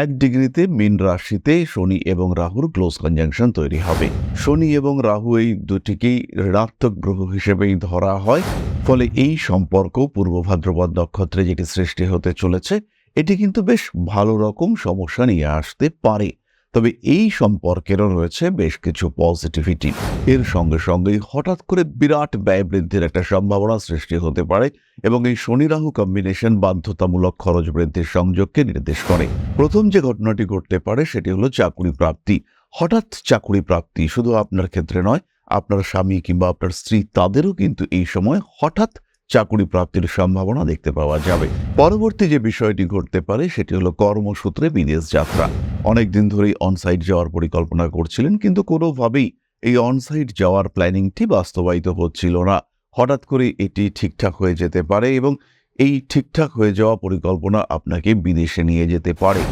এক ডিগ্রিতে মীন রাশিতে শনি এবং রাহুর ক্লোজ কনজাংশন তৈরি হবে। শনি এবং রাহু এই দুটিকেই ঋণাত্মক গ্রহ হিসেবেই ধরা হয়। ফলে এই সম্পর্ক পূর্ব ভাদ্রপদ নক্ষত্রে যেটি সৃষ্টি হতে চলেছে, এটি কিন্তু বেশ ভালো রকম সমস্যা নিয়ে আসতে পারে। তবে এই সম্পর্কেরও রয়েছে বেশ কিছু পজিটিভিটি এর সঙ্গে সঙ্গেই হঠাৎ করে বিরাট ব্যয় বৃদ্ধির একটা সম্ভাবনা সৃষ্টি হতে পারে এবং এই শনি রাহু কম্বিনেশন বাধ্যতামূলক খরচ বৃদ্ধির সংযোগকে নির্দেশ করে। প্রথম যে ঘটনাটি ঘটতে পারে সেটি হলো চাকুরি প্রাপ্তি। হঠাৎ চাকুরি প্রাপ্তি শুধু আপনার ক্ষেত্রে নয়, আপনার স্বামী কিংবা আপনার স্ত্রী, তাদেরও কিন্তু এই সময় হঠাৎ চাকুরি প্রাপ্তির সম্ভাবনা দেখতে পাওয়া যাবে। পরবর্তী যে বিষয়টি ঘটতে পারে, সেটি হলো কর্মসূত্রে বিদেশ যাত্রা। অনেক দিন ধরেই অনসাইট যাওয়ার পরিকল্পনা করছিলেন, কিন্তু কোনোভাবেই এই অনসাইট যাওয়ার প্ল্যানিংটি বাস্তবায়িত হচ্ছিল না। হঠাৎ করে এটি ঠিকঠাক হয়ে যেতে পারে এবং এই ঠিকঠাক হয়ে যাওয়া পরিকল্পনা আপনাকে বিদেশে নিয়ে যেতে পারে।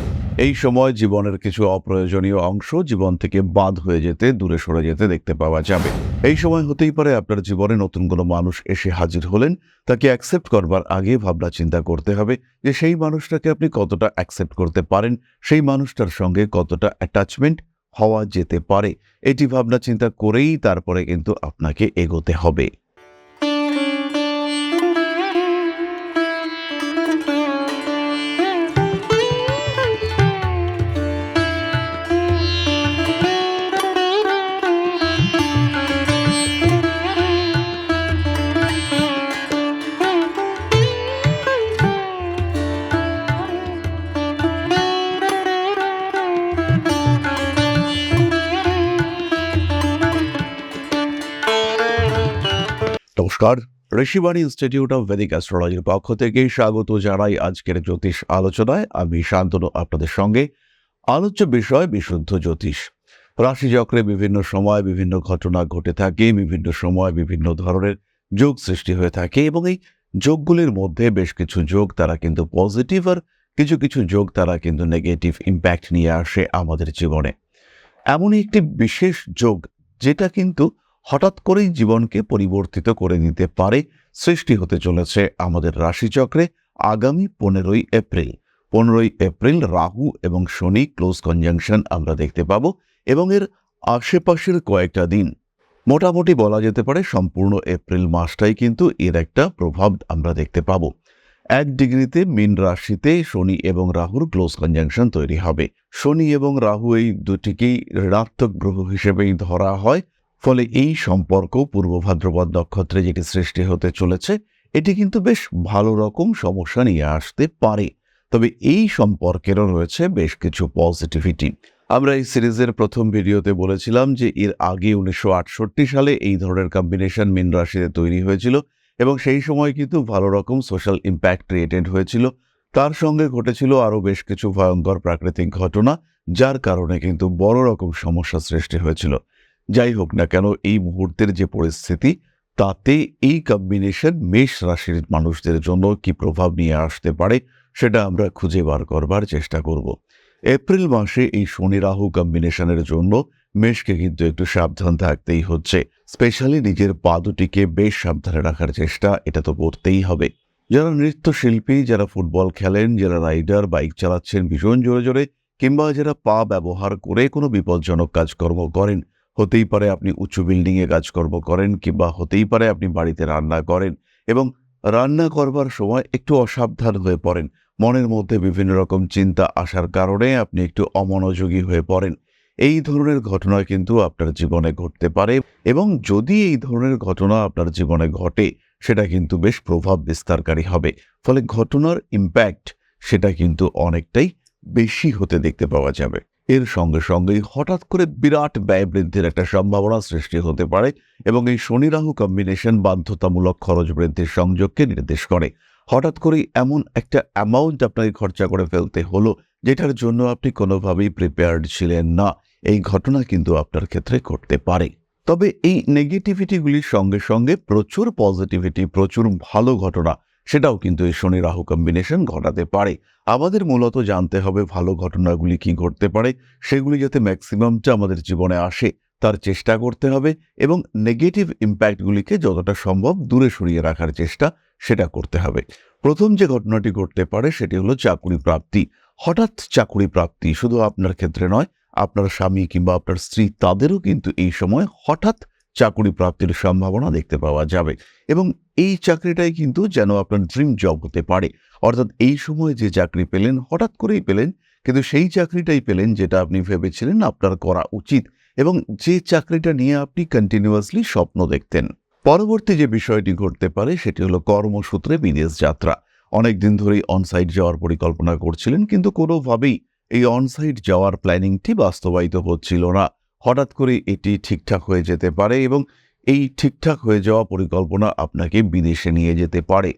এই সময় জীবনের কিছু অপ্রয়োজনীয় অংশ জীবন থেকে বাদ হয়ে যেতে, দূরে সরে যেতে দেখতে পাওয়া যাবে। এই সময় হতেই পারে আপনার জীবনে নতুন কোনো মানুষ এসে হাজির হলেন, তাকে অ্যাকসেপ্ট করবার আগে ভাবনা চিন্তা করতে হবে যে সেই মানুষটাকে আপনি কতটা অ্যাকসেপ্ট করতে পারেন, সেই মানুষটার সঙ্গে কতটা অ্যাটাচমেন্ট হওয়া যেতে পারে। এটি ভাবনা চিন্তা করেই তারপরে কিন্তু আপনাকে এগোতে হবে। নমস্কার। ঋষিবাণী ইনস্টিটিউট অফ ভেদিক অ্যাস্ট্রোলজির পক্ষ থেকে স্বাগত জানাই আজকের জ্যোতিষ আলোচনায়। আমি শান্তনু, আপনাদের সঙ্গে আলোচ্য বিষয় বিশুদ্ধ জ্যোতিষ। রাশিচক্রে বিভিন্ন সময় বিভিন্ন ঘটনা ঘটে থাকে, বিভিন্ন সময় বিভিন্ন ধরনের যোগ সৃষ্টি হয়ে থাকে এবং এই যোগগুলির মধ্যে বেশ কিছু যোগ তারা কিন্তু পজিটিভ আর কিছু কিছু যোগ তারা কিন্তু নেগেটিভ ইম্প্যাক্ট নিয়ে আসে আমাদের জীবনে। এমনই একটি বিশেষ যোগ যেটা কিন্তু হঠাৎ করেই জীবনকে পরিবর্তিত করে দিতে পারে সৃষ্টি হতে চলেছে আমাদের রাশিচক্রে আগামী পনেরোই এপ্রিল। পনেরোই এপ্রিল রাহু এবং শনি ক্লোজ কনজাংশন আমরা দেখতে পাব এবং এর আশেপাশের কয়েকটা দিন। মোটামুটি বলা যেতে পারে সম্পূর্ণ এপ্রিল মাসটাই কিন্তু এর একটা প্রভাব আমরা দেখতে পাব। এক ডিগ্রিতে মীন রাশিতে শনি এবং রাহুর ক্লোজ কনজাংশন তৈরি হবে। শনি এবং রাহু এই দুটিকেই ঋণাত্মক গ্রহ হিসেবেই ধরা হয়। ফলে এই সম্পর্ক পূর্ব ভাদ্রপদ নক্ষত্রে যেটি সৃষ্টি হতে চলেছে, এটি কিন্তু বেশ ভালো রকম সমস্যা নিয়ে আসতে পারে। তবে এই সম্পর্কেরও রয়েছে বেশ কিছু পজিটিভিটি আমরা এই সিরিজের প্রথম ভিডিওতে বলেছিলাম যে এর আগে উনিশশো আটষট্টি সালে এই ধরনের কম্বিনেশন মীন রাশিতে তৈরি হয়েছিল এবং সেই সময় কিন্তু ভালো রকম সোশ্যাল ইম্প্যাক্ট ক্রিয়েটেড হয়েছিল। তার সঙ্গে ঘটেছিল আরও বেশ কিছু ভয়ঙ্কর প্রাকৃতিক ঘটনা, যার কারণে কিন্তু বড় রকম সমস্যা সৃষ্টি হয়েছিল। যাই হোক না কেন, এই মুহূর্তের যে পরিস্থিতি, তাতে এই কম্বিনেশন মেষ রাশির মানুষদের জন্য কি প্রভাব নিয়ে আসতে পারে, সেটা আমরা খুঁজে বার করবার চেষ্টা করব। এপ্রিল মাসে এই শনি রাহু কম্বিনেশনের জন্য মেষকে কিন্তু একটু সাবধান থাকতেই হচ্ছে। স্পেশালি নিজের পা দুটিকে বেশ সাবধানে রাখার চেষ্টা, এটা তো করতেই হবে। যারা নৃত্যশিল্পী, যারা ফুটবল খেলেন, যারা রাইডার, বাইক চালাচ্ছেন, ভীষণ জোরে জোরে, কিংবা যারা পা ব্যবহার করে কোনো বিপজ্জনক কাজকর্ম করেন হতেই পারে আপনি উঁচু বিল্ডিংয়ে কাজকর্ম করেন কিংবা হতেই পারে আপনি বাড়িতে রান্না করেন এবং রান্না করবার সময় একটু অসাবধান হয়ে পড়েন। মনের মধ্যে বিভিন্ন রকম চিন্তা আসার কারণে আপনি একটু অমনোযোগী হয়ে পড়েন। এই ধরনের ঘটনা কিন্তু আপনার জীবনে ঘটতে পারে এবং যদি এই ধরনের ঘটনা আপনার জীবনে ঘটে, সেটা কিন্তু বেশ প্রভাব বিস্তারকারী হবে। ফলে ঘটনার ইম্প্যাক্ট সেটা কিন্তু অনেকটাই বেশি হতে দেখতে পাওয়া যাবে। এর সঙ্গে সঙ্গেই হঠাৎ করে বিরাট ব্যয় বৃদ্ধির একটা সম্ভাবনা সৃষ্টি হতে পারে এবং এই শনি রাহু কম্বিনেশন বাধ্যতামূলক খরচ বৃদ্ধির সংযোগকে নির্দেশ করে। হঠাৎ করেই এমন একটা অ্যামাউন্ট আপনাকে খরচা করে ফেলতে হলো, যেটার জন্য আপনি কোনোভাবেই প্রিপেয়ার্ড ছিলেন না। এই ঘটনা কিন্তু আপনার ক্ষেত্রে ঘটতে পারে। তবে এই নেগেটিভিটিগুলির সঙ্গে সঙ্গে প্রচুর পজিটিভিটি প্রচুর ভালো ঘটনা সেটাও কিন্তু এই শনি রাহু কম্বিনেশন ঘটাতে পারে। আমাদের মূলত জানতে হবে ভালো ঘটনাগুলি কি ঘটতে পারে, সেগুলি যাতে ম্যাক্সিমামটা আমাদের জীবনে আসে, তার চেষ্টা করতে হবে এবং নেগেটিভ ইম্প্যাক্টগুলিকে যতটা সম্ভব দূরে সরিয়ে রাখার চেষ্টা সেটা করতে হবে। প্রথম যে ঘটনাটি ঘটতে পারে সেটি হলো চাকুরি প্রাপ্তি। হঠাৎ চাকুরি প্রাপ্তি শুধু আপনার ক্ষেত্রে নয়, আপনার স্বামী কিংবা আপনার স্ত্রী, তাদেরও কিন্তু এই সময় হঠাৎ চাকুরি প্রাপ্তির সম্ভাবনা দেখতে পাওয়া যাবে। এবং এই চাকরিটাই কিন্তু যেন আপনার ড্রিম জব হতে পারে। অর্থাৎ এই সময় যে চাকরি পেলেন, হঠাৎ করেই পেলেন, কিন্তু সেই চাকরিটাই পেলেন যেটা আপনি ভেবেছিলেন আপনার করা উচিত এবং যে চাকরিটা নিয়ে আপনি কন্টিনিউয়াসলি স্বপ্ন দেখতেন। পরবর্তী যে বিষয়টি ঘটতে পারে, সেটি হলো কর্মসূত্রে বিদেশ যাত্রা। অনেক দিন ধরেই অনসাইট যাওয়ার পরিকল্পনা করছিলেন, কিন্তু কোনোভাবেই এই অনসাইট যাওয়ার প্ল্যানিংটি বাস্তবায়িত হচ্ছিল না। হঠাৎ করে এটি ঠিকঠাক হয়ে যেতে পারে এবং এই ঠিকঠাক হয়ে যাওয়া পরিকল্পনা আপনাকে বিদেশে নিয়ে যেতে পারে।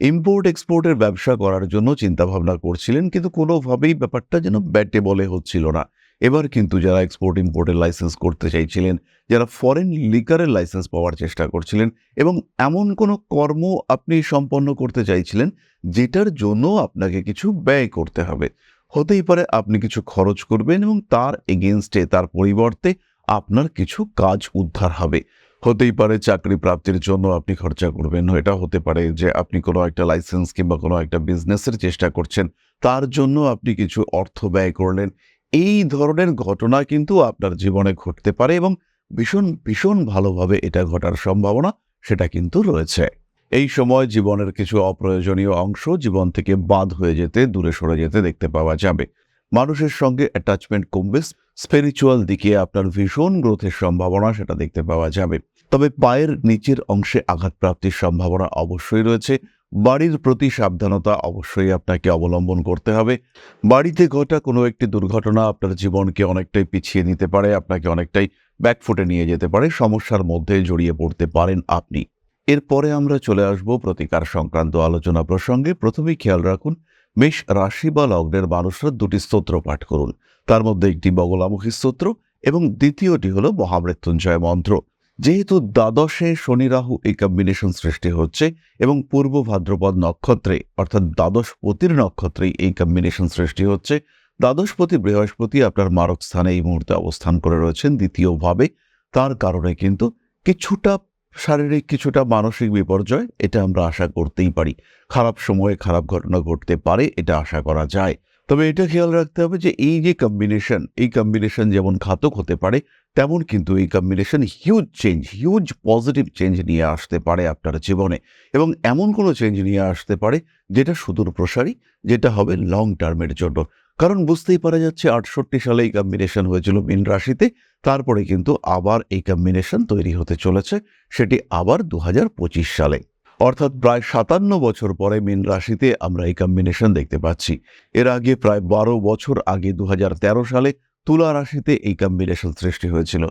ইম্পোর্ট এক্সপোর্টের ব্যবসা করার জন্য চিন্তাভাবনা করছিলেন কিন্তু কোনোভাবেই ব্যাপারটা যেন ব্যাটে বলে হচ্ছিল না। এবার কিন্তু যারা এক্সপোর্ট ইম্পোর্টের লাইসেন্স করতে চাইছিলেন, যারা ফরেন লিকারের লাইসেন্স পাওয়ার চেষ্টা করছিলেন এবং এমন কোনো কর্ম আপনি সম্পন্ন করতে চাইছিলেন, যেটার জন্য আপনাকে কিছু ব্যয় করতে হবে। হতেই পারে আপনি কিছু খরচ করবেন এবং তার এগেনস্টে তার পরিবর্তে আপনার কিছু কাজ উদ্ধার হবে। হতেই পারে চাকরি প্রাপ্তির জন্য আপনি খরচা করবেন। এটা হতে পারে যে আপনি কোনো একটা লাইসেন্স কিংবা কোনো একটা বিজনেসের চেষ্টা করছেন। তার জন্য আপনি কিছু অর্থ ব্যয় করলেন। এই ধরনের ঘটনা কিন্তু আপনার জীবনে ঘটতে পারে এবং ভীষণ ভীষণ ভালোভাবে এটা ঘটার সম্ভাবনা সেটা কিন্তু রয়েছে। এই সময় জীবনের কিছু অপ্রয়োজনীয় অংশ জীবন থেকে বাদ হয়ে যেতে, দূরে সরে যেতে দেখতে পাওয়া যাবে। মানুষের সঙ্গে অ্যাটাচমেন্ট কমবে স্পিরিচুয়াল দিকে আপনার ভীষণ গ্রোথের সম্ভাবনা সেটা দেখতে পাওয়া যাবে। তবে পায়ের নিচের অংশে আঘাতপ্রাপ্তির সম্ভাবনা অবশ্যই রয়েছে। বাড়ির প্রতি সাবধানতা অবশ্যই আপনাকে অবলম্বন করতে হবে। বাড়িতে ঘটা কোনো একটি দুর্ঘটনা আপনার জীবনকে অনেকটাই পিছিয়ে নিতে পারে, আপনাকে অনেকটাই ব্যাকফুটে নিয়ে যেতে পারে। সমস্যার মধ্যে জড়িয়ে পড়তে পারেন আপনি। এরপরে আমরা চলে আসব প্রতিকার সংক্রান্ত আলোচনা প্রসঙ্গে। প্রথমেই খেয়াল রাখুন, মেষ রাশি বা লগ্নের মানুষরা দুটি স্তোত্র পাঠ করুন। তার মধ্যে একটি বগলামুখী স্তোত্র এবং দ্বিতীয়টি হল মহামৃত্যুঞ্জয় মন্ত্র। যেহেতু দ্বাদশে শনি রাহু এই কম্বিনেশন সৃষ্টি হচ্ছে এবং পূর্ব ভাদ্রপদ নক্ষত্রে, অর্থাৎ দ্বাদশপতির নক্ষত্রে এই কম্বিনেশন সৃষ্টি হচ্ছে, দ্বাদশপতি বৃহস্পতি আপনার মারক স্থানে এই মুহূর্তে অবস্থান করে রয়েছেন দ্বিতীয়ভাবে। তার কারণে কিন্তু কিছুটা শারীরিক কিছুটা মানসিক বিপর্যয়, এটা আমরা আশা করতেই পারি। খারাপ সময়ে খারাপ ঘটনা ঘটতে পারে, এটা আশা করা যায়। তবে এটা খেয়াল রাখতে হবে যে, এই যে কম্বিনেশন এই কম্বিনেশন যেমন ঘাতক হতে পারে, তেমন কিন্তু এই combination huge change huge positive change নিয়ে আসতে পারে আপনার জীবনে। এবং এমন কোনো চেঞ্জ নিয়ে আসতে পারে, যেটা সুদূর প্রসারী যেটা হবে লং টার্মের জন্য। কারণ বুঝতেই পারা যাচ্ছে আটষট্টি সালে এই কম্বিনেশন হয়েছিল মীন রাশিতে, তারপরে কিন্তু আবার এই কম্বিনেশন তৈরি হতে চলেছে, সেটি আবার দু হাজার পঁচিশ সালে। অর্থাৎ প্রায় সাতান্ন বছর পরে মীন রাশিতে আমরা এই কম্বিনেশন দেখতে পাচ্ছি। এর আগে প্রায় বারো বছর আগে দু হাজার তেরো সালে তুলা রাশিতে এই কম্বিনেশন সৃষ্টি হয়েছিল।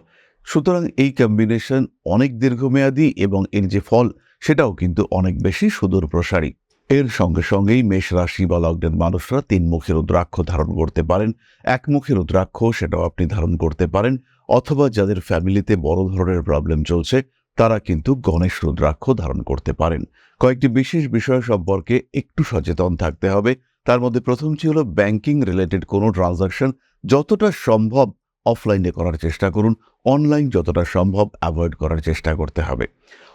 সুতরাং এই কম্বিনেশন অনেক দীর্ঘমেয়াদী এবং এর যে ফল, সেটাও কিন্তু অনেক বেশি সুদূর প্রসারী এর সঙ্গে সঙ্গেই মেষ রাশি বা লগ্নের মানুষরা তিন মুখের রুদ্রাক্ষ ধারণ করতে পারেন। এক মুখের রুদ্রাক্ষ সেটাও আপনি ধারণ করতে পারেন, অথবা যাদের ফ্যামিলিতে বড় ধরনের প্রবলেম চলছে, তারা কিন্তু গণেশ রুদ্রাক্ষ ধারণ করতে পারেন। কয়েকটি বিশেষ বিষয় সম্পর্কে একটু সচেতন থাকতে হবে। তার মধ্যে প্রথমটি হলো ব্যাংকিং রিলেটেড কোনো ট্রানজাকশন। যতটা সম্ভব অফলাইনে করার চেষ্টা করুন, অনলাইন যতটা সম্ভব অ্যাভয়েড করার চেষ্টা করতে হবে।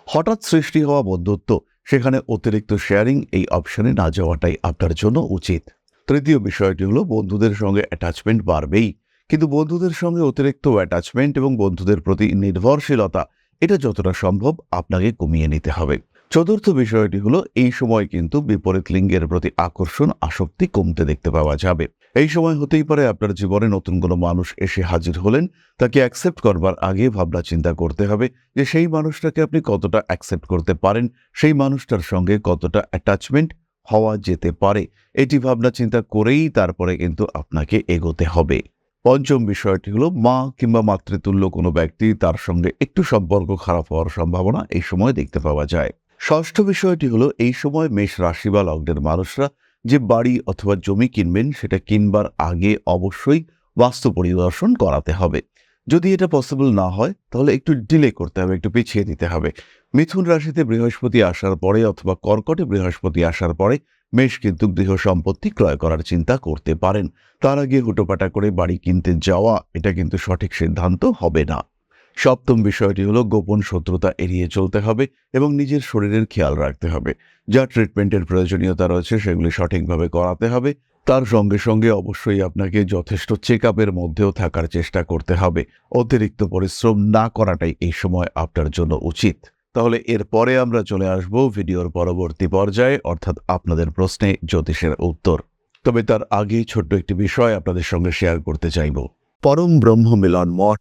হঠাৎ সৃষ্টি হওয়া বন্ধুত্ব, সেখানে অতিরিক্ত শেয়ারিং এই অপশনে না যাওয়াটাই আপনার জন্য উচিত। তৃতীয় বিষয়টি হলো, বন্ধুদের সঙ্গে অ্যাটাচমেন্ট বাড়বেই। কিন্তু বন্ধুদের সঙ্গে অতিরিক্ত অ্যাটাচমেন্ট এবং বন্ধুদের প্রতি নির্ভরশীলতা, এটা যতটা সম্ভব আপনাকে কমিয়ে নিতে হবে। চতুর্থ বিষয়টি হলো, এই সময় কিন্তু বিপরীত লিঙ্গের প্রতি আকর্ষণ, আসক্তি কমতে দেখতে পাওয়া যাবে। এই সময় হতেই পারে আপনার জীবনে নতুন কোনো মানুষ এসে হাজির হলেন, তাকে অ্যাকসেপ্ট করবার আগে ভাবনা চিন্তা করতে হবে যে সেই মানুষটাকে আপনি কতটা অ্যাকসেপ্ট করতে পারেন, সেই মানুষটার সঙ্গে কতটা অ্যাটাচমেন্ট হওয়া যেতে পারে। এটি ভাবনা চিন্তা করেই তারপরে কিন্তু আপনাকে এগোতে হবে। পঞ্চম বিষয়টি হলো, মা কিংবা মাতৃতুল্য কোনো ব্যক্তি তার সঙ্গে একটু সম্পর্ক খারাপ হওয়ার সম্ভাবনা এই সময় দেখতে পাওয়া যায়। ষষ্ঠ বিষয়টি হলো, এই সময় মেষ রাশি বা লগ্নের মানুষরা যে বাড়ি অথবা জমি কিনবেন, সেটা কিনবার আগে অবশ্যই বাস্তু পরিদর্শন করাতে হবে। যদি এটা পসিবল না হয়, তাহলে একটু ডিলে করতে হবে, একটু পিছিয়ে দিতে হবে। মিথুন রাশিতে বৃহস্পতি আসার পরে অথবা কর্কটে বৃহস্পতি আসার পরে মেষ কিন্তু গৃহ সম্পত্তি ক্রয় করার চিন্তা করতে পারেন। তার আগে হুটোপাটা করে বাড়ি কিনতে যাওয়া, এটা কিন্তু সঠিক সিদ্ধান্ত হবে না। সপ্তম বিষয়টি হলো গোপন শত্রুতা এড়িয়ে চলতে হবে এবং নিজের শরীরের খেয়াল রাখতে হবে। যা ট্রিটমেন্টের প্রয়োজনীয়তা রয়েছে সেগুলি সঠিকভাবে করাতে হবে। তার সঙ্গে সঙ্গে অবশ্যই আপনাকে যথেষ্ট চেক আপের মধ্যেও থাকার চেষ্টা করতে হবে। অতিরিক্ত পরিশ্রম না করাটাই এই সময় আপনার জন্য উচিত। তাহলে এরপরে আমরা চলে আসব ভিডিওর পরবর্তী পর্যায়ে, অর্থাৎ আপনাদের প্রশ্নে জ্যোতিষের উত্তর। তবে তার আগেই ছোট্ট একটি বিষয় আপনাদের সঙ্গে শেয়ার করতে চাইব। পরম ব্রহ্ম মিলন মঠ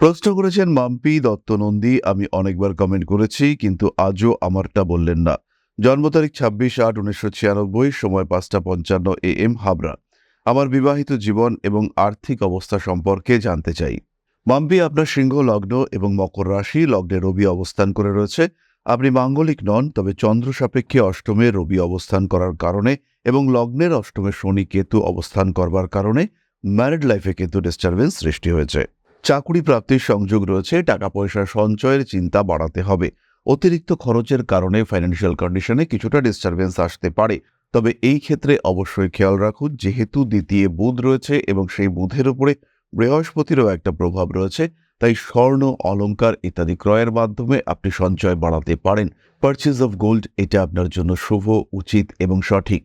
প্রশ্ন করেছেন, মাম্পি দত্ত নন্দী, আমি অনেকবার কমেন্ট করেছি, কিন্তু আজও আমারটা বললেন না। জন্ম তারিখ ছাব্বিশ আট উনিশশো ছিয়ানব্বই, সময় পাঁচটা পঞ্চান্ন এ এম, হাবড়া। আমার বিবাহিত জীবন এবং আর্থিক অবস্থা সম্পর্কে জানতে চাই। মাম্পি আপনার সিংহ লগ্ন এবং মকর রাশি, লগ্নে রবি অবস্থান করে রয়েছে। আপনি মাঙ্গলিক নন, তবে চন্দ্র সাপেক্ষে অষ্টমে রবি অবস্থান করার কারণে এবং লগ্নের অষ্টমে শনি কেতু অবস্থান করবার কারণে ম্যারিড লাইফে কিন্তু ডিস্টারবেন্স সৃষ্টি হয়েছে। চাকুরি প্রাপ্তির সংযোগ রয়েছে টাকা পয়সা সঞ্চয়ের চিন্তা বাড়াতে হবে। অতিরিক্ত খরচের কারণে ফাইন্যান্সিয়াল কন্ডিশনে কিছুটা ডিস্টারবেন্স আসতে পারে। তবে এই ক্ষেত্রে অবশ্যই খেয়াল রাখুন, যেহেতু দ্বিতীয় বুধ রয়েছে এবং সেই বুধের উপরে বৃহস্পতিরও একটা প্রভাব রয়েছে, তাই স্বর্ণ, অলংকার ইত্যাদি ক্রয়ের মাধ্যমে আপনি সঞ্চয় বাড়াতে পারেন। পারচেজ অফ গোল্ড এটা আপনার জন্য শুভ, উচিত এবং সঠিক।